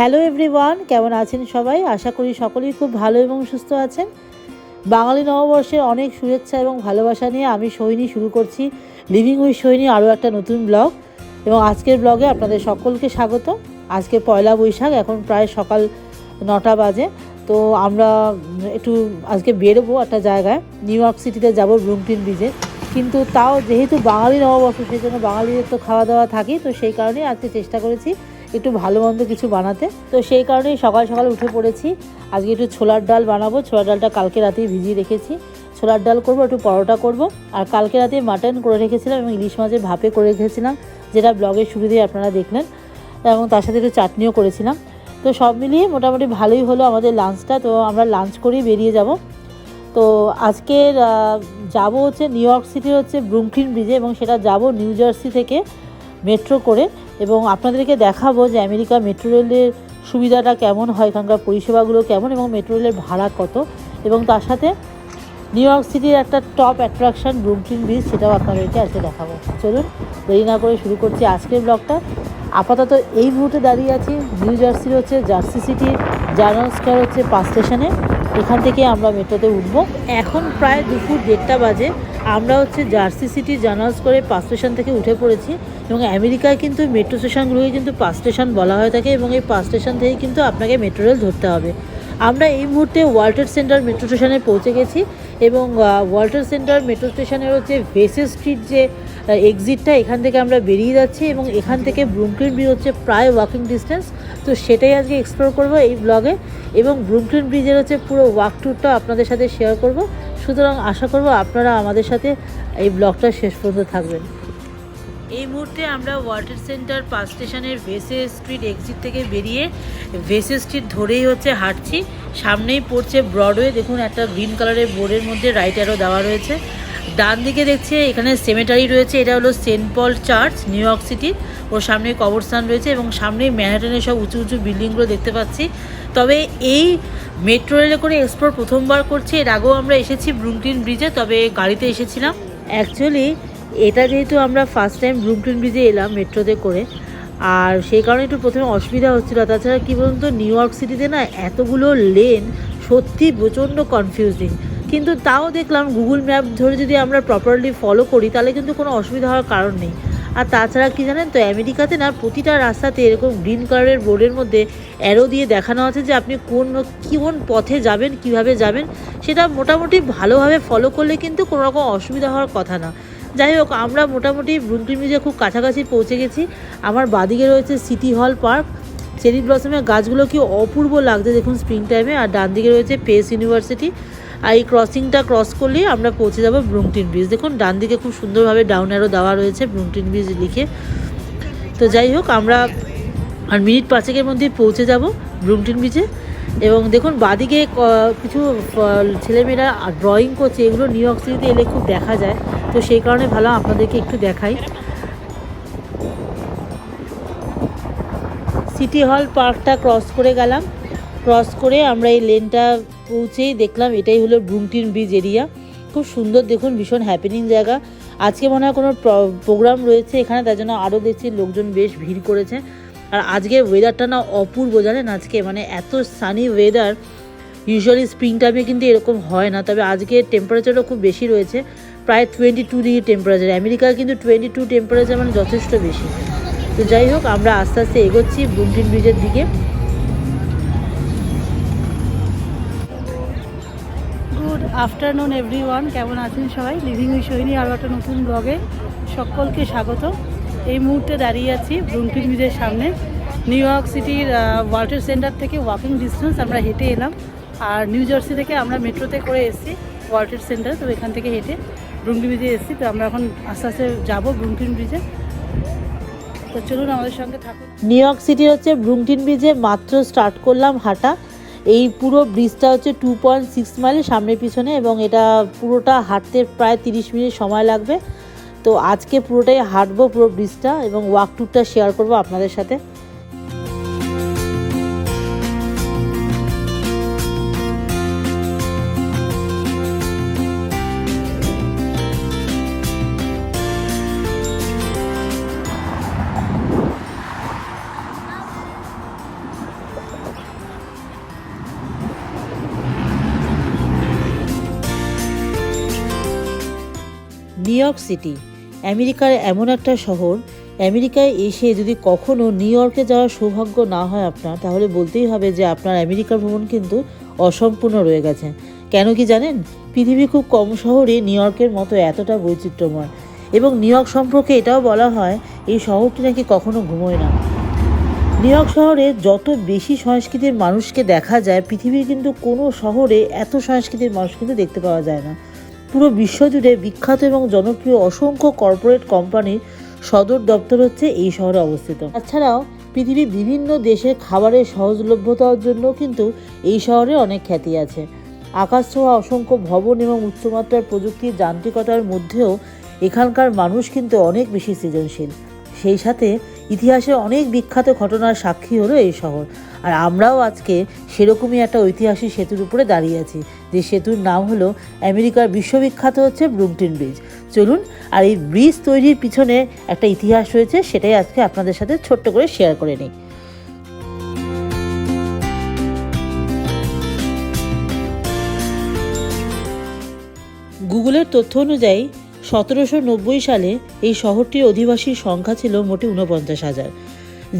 Hello everyone, কেমন আছেন সবাই? আশা করি সকলেই খুব ভালো এবং সুস্থ আছেন। বাঙালি নববর্ষের অনেক শুভেচ্ছা এবং ভালোবাসা নিয়ে আমি সৈনী শুরু করছি লিভিং উইথ সৈনী আরও একটা নতুন ব্লগ। এবং আজকের ব্লগে আপনাদের সকলকে স্বাগত। আজকে পয়লা বৈশাখ, এখন প্রায় সকাল নটা বাজে। তো আমরা একটু আজকে বেরোবো একটা জায়গায়। নিউ ইয়র্ক সিটিতে যাব ব্রুমটিন বিচে কিন্তু তাও যেহেতু বাঙালি নববর্ষ সেই জন্য বাঙালিদের তো খাওয়া দাওয়া থাকেই। তো সেই কারণেই আজকে চেষ্টা করেছি একটু ভালো মন্দ কিছু বানাতে। তো সেই কারণেই সকাল সকাল উঠে পড়েছি। আজকে একটু ছোলার ডাল বানাবো। ছোলার ডালটা কালকে রাতেই ভিজিয়ে রেখেছি। ছোলার ডাল করব, একটু পরোটা করব। আর কালকে রাতে মাটন করে রেখেছিলাম এবং ইলিশ মাছের ভাপে করে রেখেছিলাম, যেটা ব্লগের শুরুতেই আপনারা দেখলেন। এবং তার সাথে একটু চাটনিও করেছিলাম। তো সব মিলিয়ে মোটামুটি ভালোই হলো আমাদের লাঞ্চটা তো আমরা লাঞ্চ করেই বেরিয়ে যাব। তো আজকের যাব হচ্ছে নিউ ইয়র্ক সিটির হচ্ছে ব্রুমক্লিন ব্রিজে এবং সেটা যাব নিউ জার্সি থেকে মেট্রো করে। এবং আপনাদেরকে দেখাবো যে আমেরিকা মেট্রো রেলের সুবিধাটা কেমন হয়, এখানকার পরিষেবাগুলো কেমন এবং মেট্রো রেলের ভাড়া কত। এবং তার সাথে নিউ ইয়র্ক সিটির একটা টপ অ্যাট্রাকশন ব্রুমক্লিন ব্রিজ, সেটাও আপনাদেরকে আজকে দেখাবো। চলুন, দেরি না করে শুরু করছি আজকের ব্লগটা। আপাতত এই মুহূর্তে দাঁড়িয়ে আছি, নিউ জার্সির হচ্ছে জার্সি সিটির জার্নাল স্কোয়ার হচ্ছে পাঁচ স্টেশনে। এখান থেকে আমরা মেট্রোতে উঠব। এখন প্রায় দুপুর দেড়টা বাজে। আমরা হচ্ছে জার্সি সিটি জার্নাল করে পাঁচ স্টেশন থেকে উঠে পড়েছি এবং আমেরিকায় কিন্তু মেট্রো স্টেশনগুলোকে কিন্তু পাঁচ স্টেশন বলা হয়ে থাকে এবং এই পাঁচ স্টেশন থেকে কিন্তু আপনাকে মেট্রো রেল ধরতে হবে। আমরা এই মুহূর্তে ওয়াল্টার সেন্টার মেট্রো স্টেশনে পৌঁছে গেছি এবং ওয়াল্টার সেন্টার মেট্রো স্টেশনের হচ্ছে ভেসে স্ট্রিট যে এক্সিটটা এখান থেকে আমরা বেরিয়ে যাচ্ছি এবং এখান থেকে ব্রুমক্লিন ব্রিজ হচ্ছে প্রায় ওয়াকিং ডিস্টেন্স তো সেটাই আজকে এক্সপ্লোর করব এই ব্লগে এবং ব্রুমক্লিন ব্রিজের হচ্ছে পুরো ওয়াক ট্যুরটা আপনাদের সাথে শেয়ার করব। সুতরাং আশা করব আপনারা আমাদের সাথে এই ব্লগটা শেষ পর্যন্ত থাকবেন। এই মুহূর্তে আমরা ওয়াটার সেন্টার পাস স্টেশনের ভেসে স্ট্রিট এক্সিট থেকে বেরিয়ে ভেসে স্ট্রিট ধরেই হচ্ছে হাঁটছি। সামনেই পড়ছে ব্রডওয়ে দেখুন, একটা গ্রিন কালারের বোর্ডের মধ্যে রাইট অ্যারো দেওয়া রয়েছে। ডান দিকে দেখছে, এখানে সেমেটারি রয়েছে। এটা হলো Saint Paul church, New York সিটির ওর সামনে কবরস্থান রয়েছে এবং সামনেই ম্যানহাটনের সব উঁচু উঁচু বিল্ডিংগুলো দেখতে পাচ্ছি। তবে এই মেট্রো রেলে করে এক্সপ্লোর প্রথমবার করছি। এর আগেও আমরা এসেছি ব্রুমটিন ব্রিজে তবে গাড়িতে এসেছিলাম। অ্যাকচুয়ালি এটা যেহেতু আমরা ফার্স্ট টাইম ব্রুমটিন ব্রিজে এলাম মেট্রোতে করে, আর সেই কারণে একটু প্রথমে অসুবিধা হচ্ছিল। তাছাড়া কী বলুন তো নিউ ইয়র্ক সিটিতে না এতগুলো লেন সত্যি প্রচণ্ড কনফিউজিং কিন্তু তাও দেখলাম গুগল ম্যাপ ধরে যদি আমরা প্রপারলি ফলো করি, তাহলে কিন্তু কোনো অসুবিধা হওয়ার কারণ নেই। আর তাছাড়া কি জানেন তো আমেরিকাতে না প্রতিটা রাস্তাতে এরকম গ্রিন কালারের বোর্ডের মধ্যে অ্যারো দিয়ে দেখানো আছে যে আপনি কোন কোন পথে যাবেন, কীভাবে যাবেন, সেটা মোটামুটি ভালোভাবে ফলো করলে কিন্তু কোনো রকম অসুবিধা হওয়ার কথা না। যাই হোক, আমরা মোটামুটি ব্রুমক্লিন ব্রিজে খুব কাছাকাছি পৌঁছে গেছি। আমার বাদিকে রয়েছে সিটি হল পার্ক চেরি ব্লসমের গাছগুলো কি অপূর্ব লাগছে দেখুন স্প্রিং টাইমে আর ডান দিকে রয়েছে পেস ইউনিভার্সিটি আর এই ক্রসিংটা ক্রস করলেই আমরা পৌঁছে যাব ব্রুমটিন ব্রিজ দেখুন, ডান দিকে খুব সুন্দরভাবে ডাউন অ্যারো দেওয়া রয়েছে ব্রুমটিন ব্রিজ লিখে। তো যাই হোক, আমরা আর মিনিট পাঁচেকের মধ্যে পৌঁছে যাব ব্রুমটিন ব্রিজে এবং দেখুন, বাদিকে কিছু ছেলেমেয়েরা ড্রয়িং করছে। এগুলো নিউ ইয়র্ক সিটিতে এলে খুব দেখা যায়। তো সেই কারণে ভালো, আপনাদেরকে একটু দেখাই। সিটি হল পার্কটা ক্রস করে গেলাম। ক্রস করে আমরা এই লেনটা পৌঁছেই দেখলাম, এটাই হলো ব্রুমটিন ব্রিজ এরিয়া খুব সুন্দর, দেখুন, ভীষণ হ্যাপেনিং জায়গা। আজকে মনে হয় কোনো প্রোগ্রাম রয়েছে এখানে, তার জন্য আরও দেখছি লোকজন বেশ ভিড় করেছে। আর আজকের ওয়েদারটা না অপূর্ব, জানেন আজকে? মানে এত সানি ওয়েদার ইউজুয়ালি স্প্রিং টাইমে কিন্তু এরকম হয় না। তবে আজকে টেম্পারেচারও খুব বেশি রয়েছে। প্রায় টোয়েন্টি টু ডিগ্রি টেম্পারেচার আমেরিকায় কিন্তু টোয়েন্টি টু টেম্পারেচার মানে যথেষ্ট বেশি। তো যাই হোক, আমরা আস্তে আস্তে এগোচ্ছি ব্রুমটিন ব্রিজের দিকে। গুড আফটারনুন এভরি ওয়ান কেমন আছেন সবাই? লিভিং উই সৈনী আরও একটা নতুন ব্লগে সকলকে স্বাগত। এই মুহূর্তে দাঁড়িয়ে আছি ব্রুমটিন ব্রিজের সামনে। নিউ ইয়র্ক সিটির ওয়াটার সেন্টার থেকে ওয়াকিং ডিস্টেন্স আমরা হেঁটে এলাম। আর নিউ জার্সি থেকে আমরা মেট্রোতে করে এসেছি ওয়াটার সেন্টার তো এখান থেকে হেঁটে। ব্রুমটিন ব্রিজে এসেছি, তো আমরা এখন আস্তে আস্তে যাব ব্রুমটিন ব্রিজে তো চলুন আমাদের সঙ্গে থাকুন। নিউ ইয়র্ক সিটি হচ্ছে ব্রুমটিন ব্রিজে মাত্র স্টার্ট করলাম হাঁটা। এই পুরো ব্রিজটা হচ্ছে টু পয়েন্ট সিক্স মাইল সামনে পিছনে এবং এটা পুরোটা হাঁটতে প্রায় তিরিশ মিনিট সময় লাগবে। তো আজকে পুরোটাই হাঁটবো পুরো ব্রিজটা এবং ওয়াক ট্যুরটা শেয়ার করব আপনাদের সাথে। ইয়র্ক সিটি, আমেরিকার এমন একটা শহর। আমেরিকায় এসে যদি কখনো নিউ ইয়র্কে যাওয়ার সৌভাগ্য না হয় আপনার, তাহলে বলতেই হবে যে আপনার আমেরিকা ভ্রমণ কিন্তু অসম্পূর্ণ রয়ে গেছে। কেন কি জানেন? পৃথিবী খুব কম শহরে নিউ ইয়র্কের মতো এতটা বৈচিত্র্যময়। এবং নিউ ইয়র্ক সম্পর্কে এটাও বলা হয়, এই শহরটি নাকি কখনো ঘুমোয় না। নিউ ইয়র্ক শহরে যত বেশি সংস্কৃতির মানুষকে দেখা যায়, পৃথিবীর কিন্তু কোনো শহরে এত সংস্কৃতির মানুষ কিন্তু দেখতে পাওয়া যায় না। পুরো বিশ্বজুড়ে বিখ্যাত এবং জনপ্রিয় অসংখ্য কর্পোরেট কোম্পানির সদর দপ্তর হচ্ছে এই শহরে অবস্থিত। তাছাড়াও পৃথিবীর বিভিন্ন দেশের খাবারের সহজলভ্যতার জন্য কিন্তু এই শহরে অনেক খ্যাতি আছে। আকাশ ছোঁয়া অসংখ্য ভবন এবং উচ্চমাত্রার প্রযুক্তির যান্ত্রিকতার মধ্যেও এখানকার মানুষ কিন্তু অনেক বেশি সৃজনশীল। সেই সাথে ইতিহাসে অনেক বিখ্যাত ঘটনার সাক্ষী হলো এই শহর। আর আমরাও আজকে সেরকমই একটা ঐতিহাসিক সেতুর উপরে দাঁড়িয়ে আছি। যে সেতুর নাম হলো আমেরিকার বিশ্ববিখ্যাত হচ্ছে ব্রুমটিন ব্রিজ। চলুন, আর এই ব্রিজ তৈরির পিছনে একটা ইতিহাস রয়েছে, সেটাই আজকে আপনাদের সাথে ছোট্ট করে শেয়ার করে নিই। গুগলের তথ্য অনুযায়ী, সতেরোশো নব্বই সালে এই শহরটির অধিবাসীর সংখ্যা ছিল মোটে ঊনপঞ্চাশ হাজার।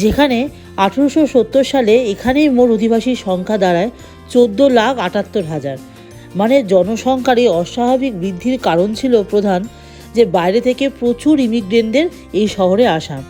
যেখানে আঠেরোশো সত্তর সালে এখানেই মোট অধিবাসীর সংখ্যা দাঁড়ায় চোদ্দ লাখ আটাত্তর হাজার। মানে জনসংখ্যার এই অস্বাভাবিক বৃদ্ধির কারণ ছিল প্রধান যে বাইরে থেকে প্রচুর ইমিগ্রেন্টদের এই শহরে আসা।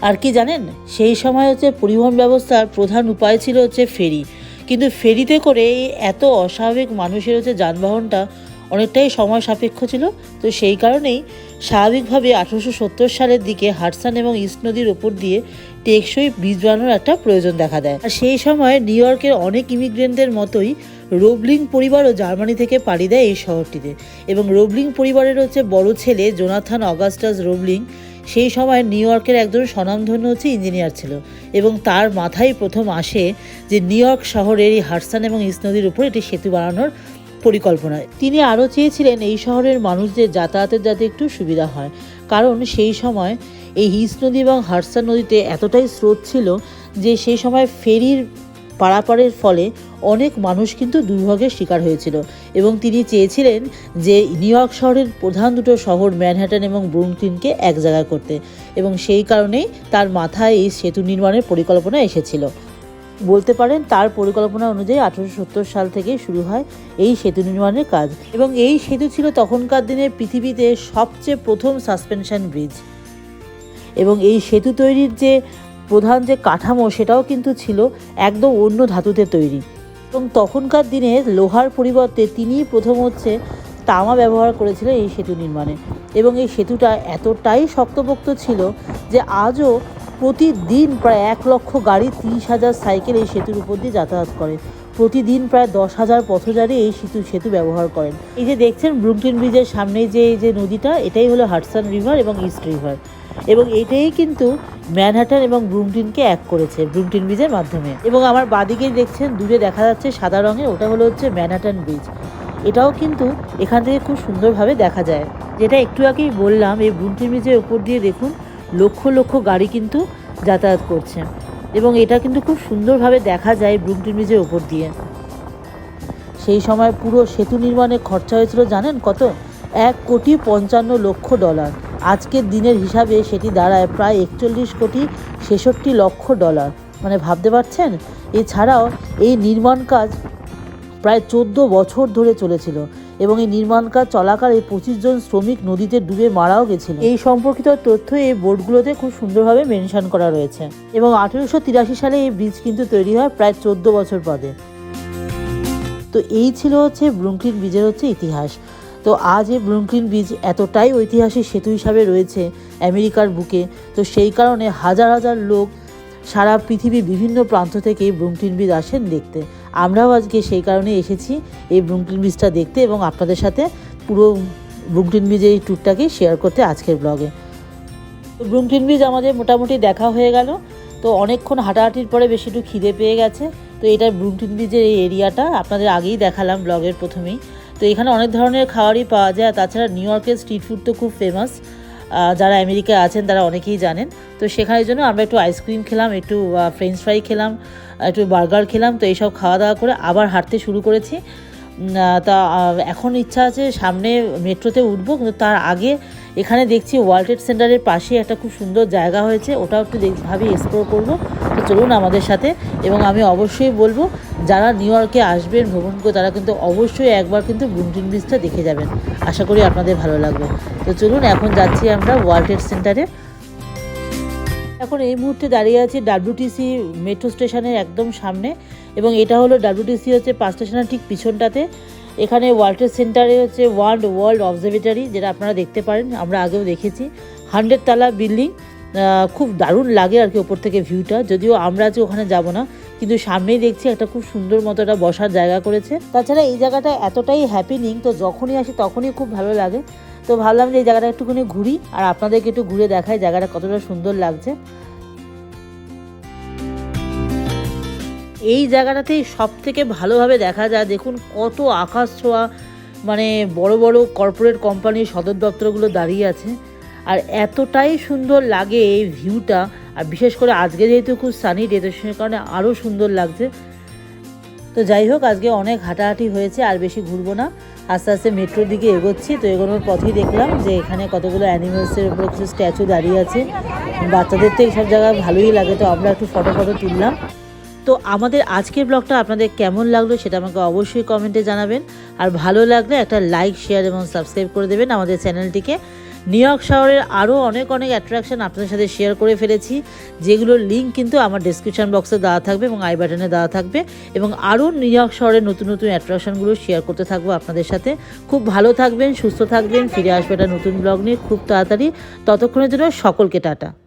আর কি জানেন? সেই সময় হচ্ছে পরিবহন ব্যবস্থার প্রধান উপায় ছিল হচ্ছে ফেরি। কিন্তু ফেরিতে করে এত অস্বাভাবিক মানুষের হচ্ছে যানবাহনটা অনেকটাই সময় সাপেক্ষ ছিল। তো সেই কারণেই স্বাভাবিকভাবে আঠেরোশো সত্তর সালের দিকে হাডসান এবং ইস্ট নদীর ওপর দিয়ে টেকসই বীজ বানানোর একটা প্রয়োজন দেখা দেয়। আর সেই সময় নিউ ইয়র্কের অনেক ইমিগ্রেন্টদের মতোই রোবলিং পরিবারও জার্মানি থেকে পাড়ি দেয় এই শহরটিতে। এবং রোবলিং পরিবারের হচ্ছে বড় ছেলে জোনাথান অগাস্টাস রোবলিং, সেই সময় নিউ ইয়র্কের একজন স্বনামধন্য হচ্ছে ইঞ্জিনিয়ার ছিল। এবং তার মাথায় প্রথম আসে যে নিউ ইয়র্ক শহরের এই হাডসান এবং ইস্ট নদীর উপর একটি সেতু বানানোর পরিকল্পনায় তিনি আরও চেয়েছিলেন এই শহরের মানুষদের যাতায়াতের যাতে একটু সুবিধা হয়। কারণ সেই সময় এই হিস নদী এবং হারসা নদীতে এতটাই স্রোত ছিল যে সেই সময় ফেরির পারাপারের ফলে অনেক মানুষ কিন্তু দুর্ভোগের শিকার হয়েছিল এবং তিনি চেয়েছিলেন যে নিউ ইয়র্ক শহরের প্রধান দুটো শহর ম্যানহাটন এবং ব্রুকলিনকে এক জায়গায় করতে এবং সেই কারণেই তার মাথায় এই সেতু নির্মাণের পরিকল্পনা এসেছিল। বলতে পারেন তার পরিকল্পনা অনুযায়ী আঠারোশো সত্তর সাল থেকে শুরু হয় এই সেতু নির্মাণের কাজ এবং এই সেতু ছিল তখনকার দিনে পৃথিবীতে সবচেয়ে প্রথম সাসপেনশন ব্রিজ। এবং এই সেতু তৈরির যে প্রধান যে কাঠামো সেটাও কিন্তু ছিল একদম অন্য ধাতুতে তৈরি। এবং তখনকার দিনে লোহার পরিবর্তে তিনিই প্রথম হচ্ছে তামা ব্যবহার করেছিলেন এই সেতু নির্মাণে। এবং এই সেতুটা এতটাই শক্তপোক্ত ছিল যে আজও প্রতিদিন প্রায় এক লক্ষ গাড়ি তিরিশ হাজার সাইকেল এই সেতুর উপর দিয়ে যাতায়াত করে। প্রতিদিন প্রায় দশ হাজার পথচারী এই সেতু সেতু ব্যবহার করেন। এই যে দেখছেন ব্রুকলিন ব্রিজের সামনেই যে এই যে নদীটা, এটাই হলো হাডসন রিভার এবং ইস্ট রিভার। এবং এটাই কিন্তু ম্যানহাটন এবং ব্রুমটিনকে এক করেছে, ব্রুমটিন ব্রিজের মাধ্যমে। এবং আমার বাদিকেই দেখছেন দূরে দেখা যাচ্ছে সাদা রঙের ওটা হলো হচ্ছে ম্যানহাটন ব্রিজ। এটাও কিন্তু এখান থেকে খুব সুন্দরভাবে দেখা যায়। যেটা একটু আগেই বললাম, এই ব্রুমটিন ব্রিজের উপর দিয়ে দেখুন, লক্ষ লক্ষ গাড়ি কিন্তু যাতায়াত করছে। এবং এটা কিন্তু খুব সুন্দরভাবে দেখা যায় ব্রুমটিন ব্রিজের উপর দিয়ে। সেই সময় পুরো সেতু নির্মাণে খরচা হয়েছিল, জানেন কত? এক কোটি পঞ্চান্ন লক্ষ ডলার। আজকের দিনের হিসাবে সেটি দাঁড়ায় প্রায় একচল্লিশ কোটি ছেষট্টি লক্ষ ডলার। মানে ভাবতে পারছেন? এছাড়াও এই নির্মাণ কাজ প্রায় চোদ্দ বছর ধরে চলেছিল এবং এই নির্মাণ কাজ চলাকালে পঁচিশ জন শ্রমিক নদীতে ডুবে মারাও গেছিল। এই সম্পর্কিত তথ্য এই বোর্ডগুলোতে খুব সুন্দরভাবে মেনশন করা রয়েছে এবং আঠেরোশো তিরাশি সালে এই ব্রিজ কিন্তু তৈরি হয় প্রায় চোদ্দ বছর বাদে। তো এই ছিল হচ্ছে ব্রুকলিন ব্রিজের হচ্ছে ইতিহাস। তো আজ এই ব্রুকলিন ব্রিজ এতটাই ঐতিহাসিক সেতু হিসাবে রয়েছে আমেরিকার বুকে। তো সেই কারণে হাজার হাজার লোক সারা পৃথিবীর বিভিন্ন প্রান্ত থেকে এই ব্রুকলিন ব্রিজ আসেন দেখতে। আমরাও আজকে সেই কারণে এসেছি এই ব্রুকলিন ব্রিজটা দেখতে এবং আপনাদের সাথে পুরো ব্রুকলিন ব্রিজের এই ট্যুরটাকে শেয়ার করতে আজকের ব্লগে। তো ব্রুকলিন ব্রিজ আমাদের মোটামুটি দেখা হয়ে গেল। তো অনেকক্ষণ হাঁটাহাঁটির পরে বেশি একটু খিদে পেয়ে গেছে। তো এটা ব্রুকলিন ব্রিজের এই এরিয়াটা আপনাদের আগেই দেখালাম ব্লগের প্রথমেই। তো এখানে অনেক ধরনের খাবারই পাওয়া যায়। তাছাড়া নিউ ইয়র্কের স্ট্রিট ফুড তো খুব ফেমাস যারা আমেরিকায় আছেন তারা অনেকেই জানেন। তো সেখানের জন্য আমরা একটু আইসক্রিম খেলাম, একটু ফ্রেঞ্চ ফ্রাই খেলাম, একটু বার্গার খেলাম। তো এইসব খাওয়া দাওয়া করে আবার হাঁটতে শুরু করেছি। তা এখন ইচ্ছা আছে সামনে মেট্রোতে উঠবো, কিন্তু তার আগে এখানে দেখছি ওয়ার্ল্ড ট্রেড সেন্টারের পাশে একটা খুব সুন্দর জায়গা হয়েছে, ওটাও একটু ভাবি এক্সপ্লোর করব। তো চলুন আমাদের সাথে, এবং আমি অবশ্যই বলব, যারা নিউ ইয়র্কে আসবেন, ভ্রমণ করে তারা কিন্তু অবশ্যই একবার কিন্তু ব্রুমটিন ব্রিজটা দেখে যাবেন। আশা করি আপনাদের ভালো লাগবে। তো চলুন, এখন যাচ্ছি আমরা ওয়ার্ল্ড ট্রেড সেন্টারে এখন এই মুহূর্তে দাঁড়িয়ে আছি ডাব্লিউটিসি মেট্রো স্টেশনের একদম সামনে, এবং এটা হলো ডাব্লিউটিসি হচ্ছে পাঁচ স্টেশনের ঠিক পিছনটাতে। এখানে ওয়ার্ল্ড সেন্টারে হচ্ছে ওয়ার্ল্ড ওয়ার্ল্ড অবজারভেটরি, যেটা আপনারা দেখতে পারেন, আমরা আগেও দেখেছি। হান্ড্রেড তালা বিল্ডিং খুব দারুণ লাগে আর কি ওপর থেকে ভিউটা। যদিও আমরা আজকে ওখানে যাব না, কিন্তু সামনেই দেখছি একটা খুব সুন্দর মতো একটা বসার জায়গা করেছে। তাছাড়া এই জায়গাটা এতটাই হ্যাপিনিং তো যখনই আসি তখনই খুব ভালো লাগে। তো ভাবলাম যে এই জায়গাটা একটুখানি ঘুরি, আর আপনাদেরকে একটু ঘুরে দেখাই জায়গাটা কতটা সুন্দর লাগছে। এই জায়গাটাতেই সব থেকে ভালোভাবে দেখা যায়। দেখুন কত আকাশ ছোঁয়া মানে বড় বড় কর্পোরেট কোম্পানির সদর দপ্তরগুলো দাঁড়িয়ে আছে। আর এতটাই সুন্দর লাগে এই ভিউটা আর বিশেষ করে আজকে যেহেতু খুব সানি ডে তো সেই কারণে আরও সুন্দর লাগছে। তো যাই হোক, আজকে অনেক হাঁটাহাঁটি হয়েছে, আর বেশি ঘুরবো না। আস্তে আস্তে মেট্রোর দিকে এগোচ্ছি, তো এগোনোর পথেই দেখলাম যে এখানে কতগুলো অ্যানিমেলসের উপরে কিছু স্ট্যাচু দাঁড়িয়ে আছে। বাচ্চাদের তো এইসব জায়গায় ভালোই লাগে, তো আমরা একটু ফটো ফটো তুললাম। তো আমাদের আজকের ব্লগটা আপনাদের কেমন লাগল সেটা আমাকে অবশ্যই কমেন্টে জানাবেন। আর ভালো লাগলে একটা লাইক শেয়ার এবং সাবস্ক্রাইব করে দেবেন আমাদের চ্যানেলটিকে। নিউ ইয়র্ক শহরের আরও অনেক অনেক অ্যাট্রাকশন আপনাদের সাথে শেয়ার করে ফেলেছি। যেগুলোর লিঙ্ক কিন্তু আমার ডিসক্রিপশন বক্সে দেওয়া থাকবে এবং আই বাটনে দেওয়া থাকবে। এবং আরও নিউ ইয়র্ক শহরের নতুন নতুন অ্যাট্রাকশনগুলো শেয়ার করতে থাকব আপনাদের সাথে। খুব ভালো থাকবেন, সুস্থ থাকবেন, ফিরে আসবে একটা নতুন ব্লগ নিয়ে খুব তাড়াতাড়ি। ততক্ষণের জন্য সকলকে টাটা।